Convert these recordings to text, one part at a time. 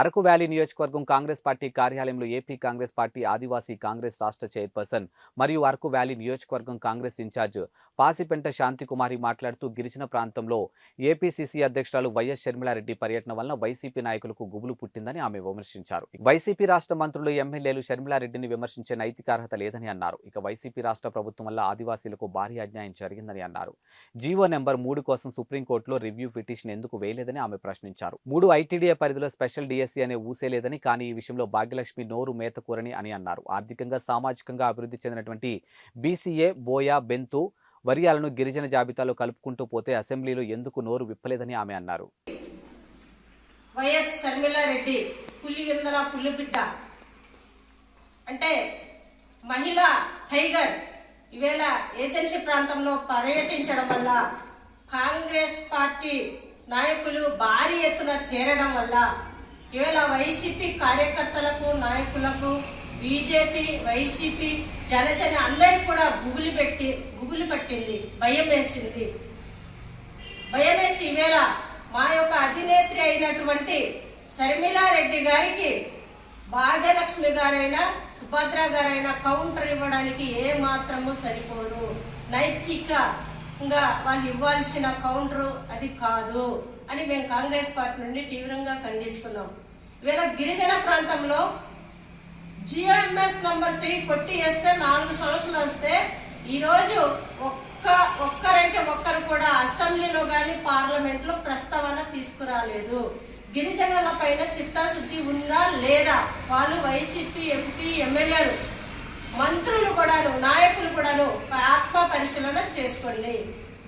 Araku valley నియోజకవర్గం Congress party కార్యాలయంలో AP Congress party Adivasi Congress రాష్ట్ర చైర్పర్సన్ మరియు అరకు వ్యాలీ నియోజకవర్గం కాంగ్రెస్ ఇన్ఛార్జ్ పాసిపెంట శాంతికుమారి మాట్లాడుతూ గిరిజన ప్రాంతంలో ఏపీసీసీ అధ్యక్షురాలు వైఎస్ షర్మిలారెడ్డి పర్యటన వలన వైసీపీ నాయకులకు గుబులు పుట్టిందని ఆమె విమర్శించారు. వైసీపీ రాష్ట్ర మంత్రులు ఎమ్మెల్యేలు షర్మిలారెడ్డిని విమర్శించే నైతిక అర్హత లేదని అన్నారు. ఇక వైసీపీ రాష్ట్ర ప్రభుత్వం వల్ల ఆదివాసీలకు భారీ అన్యాయం జరిగిందని అన్నారు. జీవో నెంబర్ మూడు కోసం సుప్రీంకోర్టులో రివ్యూ పిటిషన్ ఎందుకు వేయలేదని ఆమె ప్రశ్నించారు. మూడు ఐటీడీఏ పరిధిలో స్పెషల్ బీఎస్సీ అనే ఊసే లేదని కానీ ఈ విషయంలో భాగ్యలక్ష్మి నోరు మేతకూరని అని అన్నారు. ఆర్థికంగా సామాజికంగా అభివృద్ధి చెందినటువంటి బీసీఏ బోయా బెంతు వరియాలను గిరిజన జాబితాలో కలుపుకుంటూ పోతే అసెంబ్లీలో ఎందుకు నోరు విప్పలేదని ఆమె అన్నారు. వైఎస్ షర్మిలారెడ్డి పులివెందల పులిబిడ్డ అంటే మహిళ టైగర్ ఈవేళ ఏజెన్సీ ప్రాంతంలో పర్యటించడం వల్ల కాంగ్రెస్ పార్టీ నాయకులు భారీ ఎత్తున చేరడం వల్ల ఈవేళ వైసీపీ కార్యకర్తలకు నాయకులకు బీజేపీ వైసీపీ జనసేన అందరికి కూడా గుబులు పెట్టి గుబులు పట్టింది భయం వేసింది. భయం వేసి ఈవేళ మా యొక్క అధినేత్రి అయినటువంటి శర్మిలారెడ్డి గారికి భాగ్యలక్ష్మి గారైనా సుభద్ర గారైనా కౌంటర్ ఇవ్వడానికి ఏ మాత్రము సరిపోదు ఇంకా వాళ్ళు ఇవ్వాల్సిన కౌంటరు అది కాదు అని మేము కాంగ్రెస్ పార్టీ నుండి తీవ్రంగా ఖండిస్తున్నాం. ఈవేళ గిరిజన ప్రాంతంలో జిఎంఎస్ నంబర్ త్రీ కొట్టి వేస్తే నాలుగు సంవత్సరాలు వస్తే ఈరోజు ఒక్క ఒక్కరంటే ఒక్కరు కూడా అసెంబ్లీలో కానీ పార్లమెంట్లో ప్రస్తావన తీసుకురాలేదు. గిరిజనుల పైన చిత్తశుద్ధి ఉందా లేదా? వాళ్ళు వైసీపీ ఎంపీ ఎమ్మెల్యేలు మంత్రులు కూడాను నాయకులు కూడాను ఆత్మ పరిశీలన చేసుకోండి.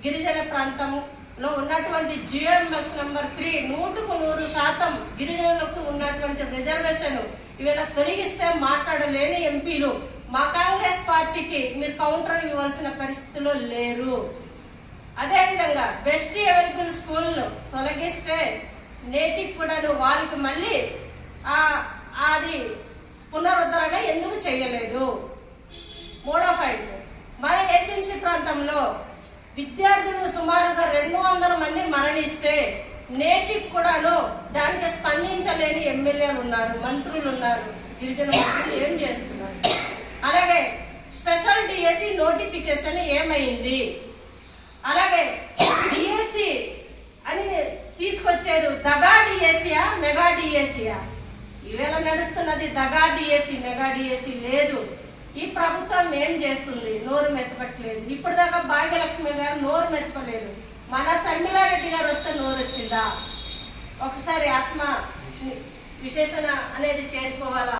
గిరిజన ప్రాంతంలో ఉన్నటువంటి జిఎంఎస్ నంబర్ త్రీ నూటుకు నూరు శాతం గిరిజనులకు ఉన్నటువంటి రిజర్వేషన్ ఇవాళ తొలగిస్తే మాట్లాడలేని ఎంపీలు. మా కాంగ్రెస్ పార్టీకి మీరు కౌంటర్ ఇవ్వాల్సిన పరిస్థితిలో లేరు. అదేవిధంగా బెస్ట్ అవైలబుల్ స్కూల్ను తొలగిస్తే నేటికి కూడాను వాళ్ళకి మళ్ళీ అది పునరుద్ధరణ ఎందుకు చేయలేదు? మూడో పాయింట్ మన ఏజెన్సీ ప్రాంతంలో విద్యార్థులు సుమారుగా రెండు వందల మంది మరణిస్తే నేటికి కూడాను దానికి స్పందించలేని ఎమ్మెల్యేలు ఉన్నారు మంత్రులు ఉన్నారు గిరిజన మంత్రులు ఏం చేస్తున్నారు? అలాగే స్పెషల్ డిఎస్సి నోటిఫికేషన్ ఏమైంది? అలాగే డిఎస్సి అని తీసుకొచ్చారు దగా డిఎస్సియా మెగా డిఎస్సియా? ఈవేళ నడుస్తున్నది దగా డిఎస్సి మెగా డిఎస్సి లేదు. ఈ ప్రభుత్వం ఏం చేస్తుంది? నోరు మెత్తపట్లేదు ఇప్పటిదాకా భాగ్యలక్ష్మి గారు నోరు మెత్తపలేదు మన శర్మిలారెడ్డి గారు వస్తే నోరు వచ్చిందా? ఒకసారి ఆత్మ విశేషణ అనేది చేసుకోవాలా?